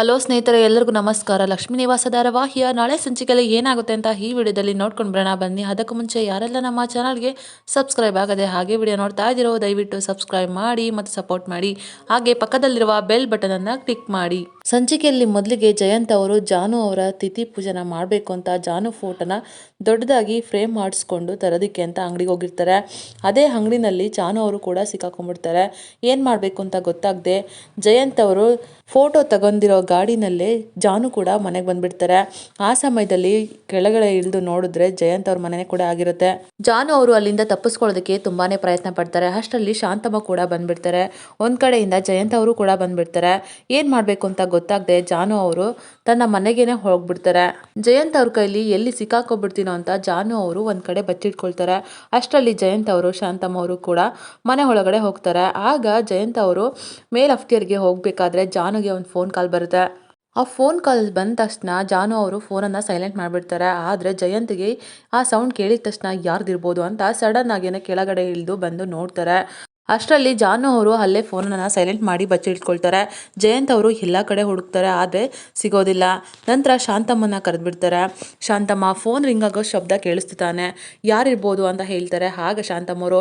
Hello ಸ್ನೇಹಿತರೆ ಎಲ್ಲರಿಗೂ ನಮಸ್ಕಾರ. ಲಕ್ಷ್ಮೀ ನಿವಾಸ ಧಾರಾವಾಹಿಯ ನಾಳೆ ಸಂಚಿಕೆಯಲ್ಲಿ ಏನಾಗುತ್ತೆ ಅಂತ ಈ ವಿಡಿಯೋದಲ್ಲಿ ನೋಡ್ಕೊಂಡು ಬರೋಣ ಬನ್ನಿ, ಅದಕ್ಕೂ ಮುಂಚೆ ಯಾರೆಲ್ಲ ನಮ್ಮ ಚಾನಲ್ಗೆ ಸಬ್ಸ್ಕ್ರೈಬ್ ಆಗದೆ ಹಾಗೆ ವಿಡಿಯೋ ನೋಡ್ತಾ ಇದ್ದೀರೋ, ದಯವಿಟ್ಟು ಸಬ್ಸ್ಕ್ರೈಬ್ ಮಾಡಿ ಮತ್ತು ಸಪೋರ್ಟ್ ಮಾಡಿ. ಹಾಗೆ ಪಕ್ಕದಲ್ಲಿರುವ ಬೆಲ್ ಬಟನನ್ನು ಕ್ಲಿಕ್ ಮಾಡಿ. ಸಂಚಿಕೆಯಲ್ಲಿ ಮೊದಲಿಗೆ ಜಯಂತ್ ಅವರು, ಜಾನು ಅವರ ತಿಥಿ ಪೂಜನ ಮಾಡಬೇಕು ಅಂತ ಜಾನು ಫೋಟೋನ ದೊಡ್ಡದಾಗಿ ಫ್ರೇಮ್ ಮಾಡಿಸ್ಕೊಂಡು ತರೋದಕ್ಕೆ ಅಂತ ಅಂಗಡಿಗೆ ಹೋಗಿರ್ತಾರೆ. ಅದೇ ಅಂಗಡಿನಲ್ಲಿ ಜಾನು ಅವರು ಕೂಡ ಸಿಕ್ಕಾಕೊಂಡ್ಬಿಡ್ತಾರೆ. ಏನು ಮಾಡಬೇಕು ಅಂತ ಗೊತ್ತಾಗದೆ ಜಯಂತ್ ಅವರು ಫೋಟೋ ತಗೊಂಡಿರೋ ಗಾಡಿನಲ್ಲೇ ಜಾನು ಕೂಡ ಮನೆಗೆ ಬಂದ್ಬಿಡ್ತಾರೆ. ಆ ಸಮಯದಲ್ಲಿ ಕೆಳಗಡೆ ಇಳಿದು ನೋಡಿದ್ರೆ ಜಯಂತ್ ಅವ್ರ ಮನೆ ಕೂಡ ಆಗಿರುತ್ತೆ. ಜಾನು ಅವರು ಅಲ್ಲಿಂದ ತಪ್ಪಿಸ್ಕೊಳ್ಳೋದಕ್ಕೆ ತುಂಬಾನೇ ಪ್ರಯತ್ನ ಪಡ್ತಾರೆ. ಅಷ್ಟರಲ್ಲಿ ಶಾಂತಮ್ಮ ಕೂಡ ಬಂದ್ಬಿಡ್ತಾರೆ. ಒಂದ್ ಕಡೆಯಿಂದ ಜಯಂತ್ ಅವರು ಕೂಡ ಬಂದ್ಬಿಡ್ತಾರೆ. ಏನ್ ಮಾಡ್ಬೇಕು ಅಂತ ಗೊತ್ತಾಗದೆ ಜಾನು ಅವರು ತನ್ನ ಮನೆಗೇನೆ ಹೋಗ್ಬಿಡ್ತಾರೆ. ಜಯಂತ್ ಅವ್ರ ಕೈಲಿ ಎಲ್ಲಿ ಸಿಕ್ಕಾಕೊಬಿಡ್ತೀನೋ ಅಂತ ಜಾನು ಅವರು ಒಂದ್ ಕಡೆ ಬಚ್ಚಿಟ್ಕೊಳ್ತಾರೆ. ಅಷ್ಟರಲ್ಲಿ ಜಯಂತ್ ಅವರು, ಶಾಂತಮ್ಮ ಅವರು ಕೂಡ ಮನೆ ಒಳಗಡೆ ಹೋಗ್ತಾರೆ. ಆಗ ಜಯಂತ್ ಅವರು ಮೇಲ್ ಅಫ್ಟಿಯರ್ಗೆ ಹೋಗ್ಬೇಕಾದ್ರೆ ಜಾನುಗೆ ಒಂದು ಫೋನ್ ಕಾಲ್ ಬರುತ್ತೆ. ಆ ಫೋನ್ ಕಾಲ್ ಬಂದ ತಕ್ಷಣ ಜಾನು ಅವರು ಫೋನನ್ನು ಸೈಲೆಂಟ್ ಮಾಡಿಬಿಡ್ತಾರೆ. ಆದರೆ ಜಯಂತ್ಗೆ ಆ ಸೌಂಡ್ ಕೇಳಿದ ತಕ್ಷಣ ಯಾರ್ದಿರ್ಬೋದು ಅಂತ ಸಡನ್ ಆಗಿನ ಕೆಳಗಡೆ ಇಳಿದು ಬಂದು ನೋಡ್ತಾರೆ. ಅಷ್ಟರಲ್ಲಿ ಜಾನು ಅವರು ಅಲ್ಲೇ ಫೋನನ್ನು ಸೈಲೆಂಟ್ ಮಾಡಿ ಬಚ್ಚಿಟ್ಕೊಳ್ತಾರೆ ಜಯಂತ್ ಅವರು ಎಲ್ಲ ಕಡೆ ಹುಡುಕ್ತಾರೆ, ಆದರೆ ಸಿಗೋದಿಲ್ಲ. ನಂತರ ಶಾಂತಮ್ಮನ ಕರೆದ್ಬಿಡ್ತಾರೆ. ಶಾಂತಮ್ಮ ಫೋನ್ ರಿಂಗ್ ಆಗೋ ಶಬ್ದ ಕೇಳಿಸ್ತಾನೆ ಯಾರಿರ್ಬೋದು ಅಂತ ಹೇಳ್ತಾರೆ. ಆಗ ಶಾಂತಮ್ಮವರು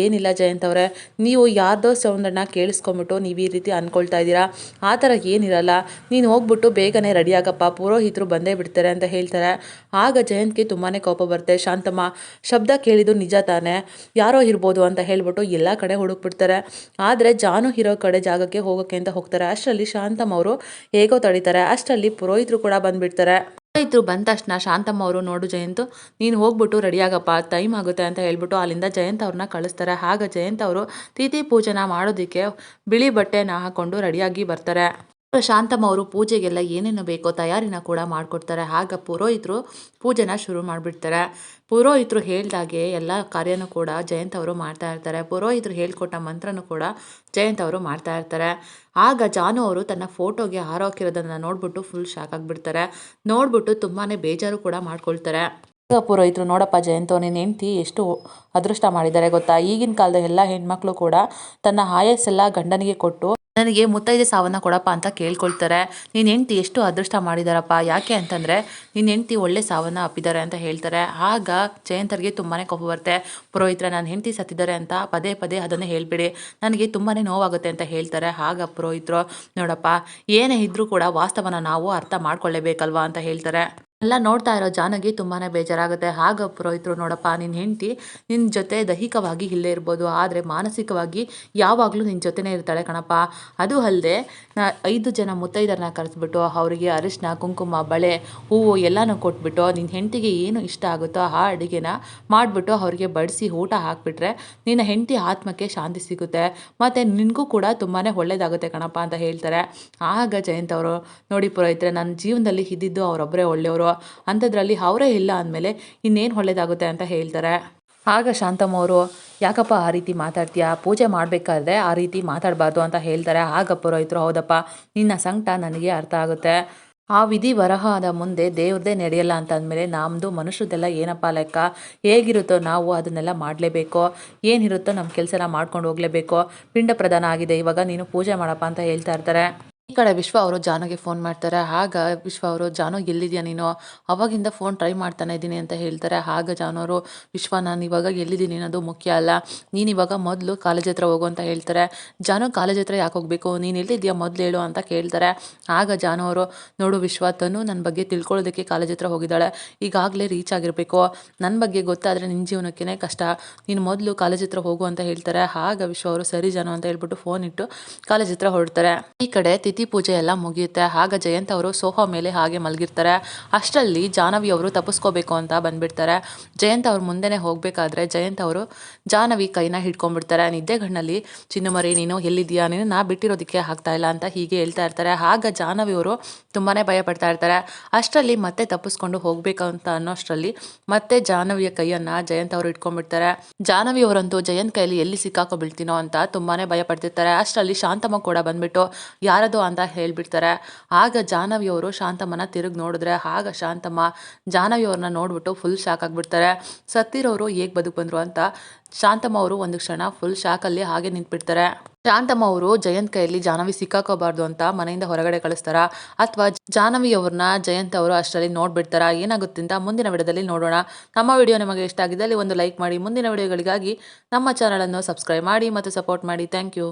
ಏನಿಲ್ಲ ಜಯಂತ್ ಅವರೇ, ನೀವು ಯಾರ್ದೋ ಸೌಂಡನ್ನು ಕೇಳಿಸ್ಕೊಂಬಿಟ್ಟು ನೀವು ಈ ರೀತಿ ಅಂದ್ಕೊಳ್ತಾ ಇದ್ದೀರಾ? ಆ ಥರ ಏನಿರಲ್ಲ. ನೀನು ಹೋಗ್ಬಿಟ್ಟು ಬೇಗನೆ ರೆಡಿ ಆಗಪ್ಪ, ಪುರೋಹಿತರು ಬಂದೇ ಬಿಡ್ತಾರೆ ಅಂತ ಹೇಳ್ತಾರೆ. ಆಗ ಜಯಂತ್ಗೆ ತುಂಬಾ ಕೋಪ ಬರುತ್ತೆ. ಶಾಂತಮ್ಮ, ಶಬ್ದ ಕೇಳಿದ್ದು ನಿಜ ತಾನೆ? ಯಾರೋ ಇರ್ಬೋದು ಅಂತ ಹೇಳ್ಬಿಟ್ಟು ಎಲ್ಲ ಕಡೆ ಹುಡುಕ್ಬಿಡ್ತಾರೆ. ಆದರೆ ಜಾನು ಇರೋ ಕಡೆ ಜಾಗಕ್ಕೆ ಹೋಗೋಕ್ಕೆ ಅಂತ ಹೋಗ್ತಾರೆ. ಅಷ್ಟರಲ್ಲಿ ಶಾಂತಮ್ಮ ಅವರು ಹೇಗೋ ತಡೀತಾರೆ. ಅಷ್ಟರಲ್ಲಿ ಪುರೋಹಿತರು ಕೂಡ ಬಂದ್ಬಿಡ್ತಾರೆ. ಪುರೋಹಿತರು ಬಂದ ತಕ್ಷಣ ಶಾಂತಮ್ಮ ಅವರು, ನೋಡು ಜಯಂತ್, ನೀನು ಹೋಗ್ಬಿಟ್ಟು ರೆಡಿಯಾಗಪ್ಪ ಟೈಮ್ ಆಗುತ್ತೆ ಅಂತ ಹೇಳ್ಬಿಟ್ಟು ಅಲ್ಲಿಂದ ಜಯಂತ್ ಅವ್ರನ್ನ ಕಳಿಸ್ತಾರೆ. ಆಗ ಜಯಂತ್ ಅವರು ತಿಥಿ ಪೂಜನ ಮಾಡೋದಕ್ಕೆ ಬಿಳಿ ಬಟ್ಟೆನ ಹಾಕೊಂಡು ರೆಡಿಯಾಗಿ ಬರ್ತಾರೆ. ಶಾಂತಮ್ಮ ಅವರು ಪೂಜೆಗೆಲ್ಲ ಏನೇನು ಬೇಕೋ ತಯಾರಿನ ಕೂಡ ಮಾಡಿಕೊಡ್ತಾರೆ. ಆಗ ಪುರೋಹಿತರು ಪೂಜೆನ ಶುರು ಮಾಡಿಬಿಡ್ತಾರೆ. ಪುರೋಹಿತರು ಹೇಳ್ದಾಗೆ ಎಲ್ಲ ಕಾರ್ಯನೂ ಕೂಡ ಜಯಂತ್ ಅವರು ಮಾಡ್ತಾ ಇರ್ತಾರೆ. ಪುರೋಹಿತರು ಹೇಳ್ಕೊಟ್ಟ ಮಂತ್ರನೂ ಕೂಡ ಜಯಂತ್ ಅವರು ಮಾಡ್ತಾ ಇರ್ತಾರೆ. ಆಗ ಜಾನು ಅವರು ತನ್ನ ಫೋಟೋಗೆ ಹಾರೋಕಿರೋದನ್ನು ನೋಡ್ಬಿಟ್ಟು ಫುಲ್ ಶಾಕ್ ಆಗಿಬಿಡ್ತಾರೆ. ನೋಡ್ಬಿಟ್ಟು ತುಂಬಾ ಬೇಜಾರು ಕೂಡ ಮಾಡ್ಕೊಳ್ತಾರೆ. ಈಗ ಪುರೋಹಿತರು, ನೋಡಪ್ಪ ಜಯಂತ ನಿನ್ನ ಹೆಂಡ್ತಿ ಎಷ್ಟು ಅದೃಷ್ಟ ಮಾಡಿದ್ದಾರೆ ಗೊತ್ತಾ? ಈಗಿನ ಕಾಲದ ಎಲ್ಲ ಹೆಣ್ಮಕ್ಳು ಕೂಡ ತನ್ನ ಆಯಸ್ಸೆಲ್ಲ ಗಂಡನಿಗೆ ಕೊಟ್ಟು ನನಗೆ ಮುತ್ತೈದೆ ಸಾವನ್ನ ಕೊಡಪ್ಪ ಅಂತ ಕೇಳ್ಕೊಳ್ತಾರೆ. ನಿನ್ನ ಹೆಂಡ್ತಿ ಎಷ್ಟು ಅದೃಷ್ಟ ಮಾಡಿದಾರಪ್ಪ? ಯಾಕೆ ಅಂತಂದರೆ ನಿನ್ನ ಹೆಂಡ್ತಿ ಒಳ್ಳೆ ಸಾವನ್ನ ಅಪ್ಪಿದ್ದಾರೆ ಅಂತ ಹೇಳ್ತಾರೆ. ಆಗ ಜಯಂತರಿಗೆ ತುಂಬಾ ಕೋಪ ಬರುತ್ತೆ. ಪುರೋಹಿತ್ರ ನನ್ನ ಹೆಂಡ್ತಿ ಸತ್ತಿದ್ದಾರೆ ಅಂತ ಪದೇ ಪದೇ ಅದನ್ನೇ ಹೇಳ್ಬಿಡಿ. ನನಗೆ ತುಂಬಾ ನೋವಾಗುತ್ತೆ ಅಂತ ಹೇಳ್ತಾರೆ. ಆಗ ಪುರೋಹಿತ್ರು, ನೋಡಪ್ಪ, ಏನೇ ಇದ್ರೂ ಕೂಡ ವಾಸ್ತವನ ನಾವು ಅರ್ಥ ಮಾಡ್ಕೊಳ್ಳೇಬೇಕಲ್ವಾ? ಅಂತ ಹೇಳ್ತಾರೆ. ಎಲ್ಲ ನೋಡ್ತಾ ಇರೋ ಜಾನಗಿ ತುಂಬಾ ಬೇಜಾರಾಗುತ್ತೆ. ಹಾಗ ಪುರೋಹಿತರು ನೋಡಪ್ಪ ನಿನ್ನ ಹೆಂಡತಿ ನಿನ್ನ ಜೊತೆ ದೈಹಿಕವಾಗಿ ಇಲ್ಲೇ ಇರ್ಬೋದು, ಆದರೆ ಮಾನಸಿಕವಾಗಿ ಯಾವಾಗಲೂ ನಿನ್ನ ಜೊತೆನೇ ಇರ್ತಾಳೆ ಕಣಪ್ಪ. ಅದು ಅಲ್ಲದೆ ನಾ ಐದು ಜನ ಮುತ್ತೈದರನ್ನ ಕರೆಸ್ಬಿಟ್ಟು, ಅವರಿಗೆ ಅರಿಶಿನ ಕುಂಕುಮ, ಬಳೆ, ಹೂವು ಎಲ್ಲನೂ ಕೊಟ್ಬಿಟ್ಟು ನಿನ್ನ ಹೆಂಡತಿಗೆ ಏನು ಇಷ್ಟ ಆಗುತ್ತೋ ಆ ಅಡುಗೆನ ಮಾಡಿಬಿಟ್ಟು ಅವರಿಗೆ ಬಡಿಸಿ ಊಟ ಹಾಕಿಬಿಟ್ರೆ ನಿನ್ನ ಹೆಂಡತಿ ಆತ್ಮಕ್ಕೆ ಶಾಂತಿ ಸಿಗುತ್ತೆ. ಮತ್ತು ನಿನಗೂ ಕೂಡ ತುಂಬಾ ಒಳ್ಳೇದಾಗುತ್ತೆ ಕಣಪ್ಪ ಅಂತ ಹೇಳ್ತಾರೆ. ಆಗ ಜಯಂತ್ ಅವರು, ನೋಡಿ ಪುರೋಹಿತರೆ ನನ್ನ ಜೀವನದಲ್ಲಿ ಇದ್ದಿದ್ದು ಅವರೊಬ್ಬರೇ ಒಳ್ಳೆಯವರು. ಅಂಥದ್ರಲ್ಲಿ ಅವರೇ ಇಲ್ಲ ಅಂದಮೇಲೆ ಇನ್ನೇನು ಒಳ್ಳೇದಾಗುತ್ತೆ ಅಂತ ಹೇಳ್ತಾರೆ. ಆಗ ಶಾಂತಮ್ಮ ಅವರು, ಯಾಕಪ್ಪ ಆ ರೀತಿ ಮಾತಾಡ್ತೀಯಾ? ಪೂಜೆ ಮಾಡಬೇಕಾದ್ರೆ ಆ ರೀತಿ ಮಾತಾಡಬಾರ್ದು ಅಂತ ಹೇಳ್ತಾರೆ. ಆಗ ಪುರೋಹಿತರು, ಹೌದಪ್ಪ, ನಿನ್ನ ಸಂಕಟ ನನಗೆ ಅರ್ಥ ಆಗುತ್ತೆ. ಆ ವಿಧಿ ವರಹದ ಮುಂದೆ ದೇವ್ರದೇ ನಡೆಯಲ್ಲ ಅಂತ ಅಂದಮೇಲೆ ನಮ್ಮದು ಮನುಷ್ಯದೆಲ್ಲ ಏನಪ್ಪ ಲೆಕ್ಕ? ಹೇಗಿರುತ್ತೋ ನಾವು ಅದನ್ನೆಲ್ಲ ಮಾಡಲೇಬೇಕು. ಏನಿರುತ್ತೋ ನಮ್ಮ ಕೆಲಸ ಮಾಡ್ಕೊಂಡು ಹೋಗಲೇಬೇಕು. ಪಿಂಡ ಪ್ರಧಾನ ಆಗಿದೆ, ಇವಾಗ ನೀನು ಪೂಜೆ ಮಾಡಪ್ಪ ಅಂತ ಹೇಳ್ತಾ ಇರ್ತಾರೆ. ಈ ಕಡೆ ವಿಶ್ವ ಅವರು ಜಾನುಗೆ ಫೋನ್ ಮಾಡ್ತಾರೆ. ಆಗ ವಿಶ್ವ ಅವರು, ಜಾನೋ, ಎಲ್ಲಿದ್ಯಾ ನೀನು? ಅವಾಗಿಂದ ಫೋನ್ ಟ್ರೈ ಮಾಡ್ತಾನೆ ಇದ್ದೀನಿ ಅಂತ ಹೇಳ್ತಾರೆ. ಆಗ ಜಾನು ಅವರು ವಿಶ್ವ, ನಾನು ಇವಾಗ ಎಲ್ಲಿದ್ದೀನಿ? ಅನ್ನೋದು ಮುಖ್ಯ ಅಲ್ಲ. ನೀನು ಇವಾಗ ಮೊದಲು ಕಾಲೇಜ್ ಹತ್ರ ಹೋಗು ಅಂತ ಹೇಳ್ತಾರೆ. ಜಾನೋ, ಕಾಲೇಜ್ ಹತ್ರ ಯಾಕೆ ಹೋಗಬೇಕು? ನೀನು ಎಲ್ಲಿದ್ಯಾ? ಮೊದಲು ಹೇಳು ಅಂತ ಕೇಳ್ತಾರೆ. ಆಗ ಜಾನೋ ಅವರು ನೋಡು ವಿಶ್ವ, ತನು ನನ್ನ ಬಗ್ಗೆ ತಿಳ್ಕೊಳ್ಳೋದಕ್ಕೆ ಕಾಲೇಜ್ ಹತ್ರ ಹೋಗಿದ್ದಾಳೆ. ಈಗಾಗಲೇ ರೀಚ್ ಆಗಿರಬೇಕು. ನನ್ನ ಬಗ್ಗೆ ಗೊತ್ತಾದರೆ ನಿನ್ನ ಜೀವನಕ್ಕೇ ಕಷ್ಟ. ನೀನು ಮೊದಲು ಕಾಲೇಜ್ ಹತ್ರ ಹೋಗು ಅಂತ ಹೇಳ್ತಾರೆ. ಆಗ ವಿಶ್ವ ಅವರು, ಸರಿ ಜಾನೋ ಅಂತ ಹೇಳ್ಬಿಟ್ಟು ಫೋನ್ ಇಟ್ಟು ಕಾಲೇಜ್ ಹತ್ರ ಹೊರಡ್ತಾರೆ. ಈ ಕಡೆ ತಿಥಿ ಪೂಜೆ ಎಲ್ಲ ಮುಗಿಯುತ್ತೆ. ಆಗ ಜಯಂತ್ ಅವರು ಸೋಫಾ ಮೇಲೆ ಹಾಗೆ ಮಲಗಿರ್ತಾರೆ. ಅಷ್ಟರಲ್ಲಿ ಜಾಹ್ನವಿ ಅವರು ತಪ್ಪಿಸ್ಕೋಬೇಕು ಅಂತ ಬಂದ್ಬಿಡ್ತಾರೆ. ಜಯಂತ್ ಅವ್ರ ಮುಂದೆನೆ ಹೋಗಬೇಕಾದ್ರೆ ಜಯಂತ್ ಅವರು ಜಾಹ್ನವಿ ಕೈನ ಹಿಡ್ಕೊಂಡ್ಬಿಡ್ತಾರೆ. ನಿದ್ದೆಗಣ್ಣಲ್ಲಿ, ಚಿನ್ನಮರಿ, ನೀನು ಎಲ್ಲಿದ್ದೀಯಾ? ನೀನು ನಾ ಬಿಟ್ಟಿರೋದಕ್ಕೆ ಆಗ್ತಾ ಇಲ್ಲ ಅಂತ ಹೀಗೆ ಹೇಳ್ತಾ ಇರ್ತಾರೆ. ಆಗ ಜಾಹ್ನವಿ ಅವರು ತುಂಬಾ ಭಯ ಪಡ್ತಾ ಇರ್ತಾರೆ. ಅಷ್ಟರಲ್ಲಿ ಮತ್ತೆ ತಪ್ಪಿಸ್ಕೊಂಡು ಹೋಗ್ಬೇಕು ಅಂತ ಅನ್ನೋಷ್ಟರಲ್ಲಿ ಮತ್ತೆ ಜಾಹ್ನವಿಯ ಕೈಯನ್ನ ಜಯಂತ್ ಅವರು ಇಟ್ಕೊಂಡ್ಬಿಡ್ತಾರೆ ಜಾಹ್ನವಿ ಅವರಂತೂ, ಜಯಂತ್ ಕೈಯಲ್ಲಿ ಎಲ್ಲಿ ಸಿಕ್ಕಾಕೊ ಬೀಳ್ತೀನೋ ಅಂತ ತುಂಬಾನೇ ಭಯ ಪಡ್ತಿರ್ತಾರೆ. ಅಷ್ಟರಲ್ಲಿ ಶಾಂತಮ್ಮ ಕೂಡ ಬಂದ್ಬಿಟ್ಟು, ಯಾರದೋ ಅಂತ ಹೇಳಿಬಿಡ್ತಾರೆ. ಆಗ ಜಾಹ್ನವಿ ಅವರು ಶಾಂತಮ್ಮನ ತಿರುಗಿ ನೋಡಿದ್ರೆ ಆಗ ಶಾಂತಮ್ಮ ಜಾಹ್ನವಿ ಅವ್ರನ್ನ ನೋಡ್ಬಿಟ್ಟು ಫುಲ್ ಶಾಕ್ ಆಗಿಬಿಡ್ತಾರೆ. ಸತ್ತಿರೋರು ಹೇಗೆ ಬದುಕು ಬಂದರು ಅಂತ ಶಾಂತಮ್ಮ ಅವರು ಒಂದು ಕ್ಷಣ ಫುಲ್ ಶಾಕಲ್ಲಿ ಹಾಗೆ ನಿಂತ್ಬಿಡ್ತಾರೆ. ಶಾಂತಮ್ಮ ಅವರು ಜಯಂತ್ ಕೈಯಲ್ಲಿ ಜಾಹ್ನವಿ ಸಿಕ್ಕಾಕೋಬಾರ್ದು ಅಂತ ಮನೆಯಿಂದ ಹೊರಗಡೆ ಕಳಿಸ್ತಾರ? ಅಥವಾ ಜಾಹ್ನವಿ ಅವ್ರನ್ನ ಜಯಂತ್ ಅವರು ಅಷ್ಟರಲ್ಲಿ ನೋಡ್ಬಿಡ್ತಾರ? ಏನಾಗುತ್ತೆ ಅಂತ ಮುಂದಿನ ವಿಡಿಯೋದಲ್ಲಿ ನೋಡೋಣ. ನಮ್ಮ ವಿಡಿಯೋ ನಿಮಗೆ ಇಷ್ಟ ಆಗಿದ್ದಲ್ಲಿ ಒಂದು ಲೈಕ್ ಮಾಡಿ. ಮುಂದಿನ ವಿಡಿಯೋಗಳಿಗಾಗಿ ನಮ್ಮ ಚಾನಲನ್ನು ಸಬ್ಸ್ಕ್ರೈಬ್ ಮಾಡಿ ಮತ್ತು ಸಪೋರ್ಟ್ ಮಾಡಿ. Thank you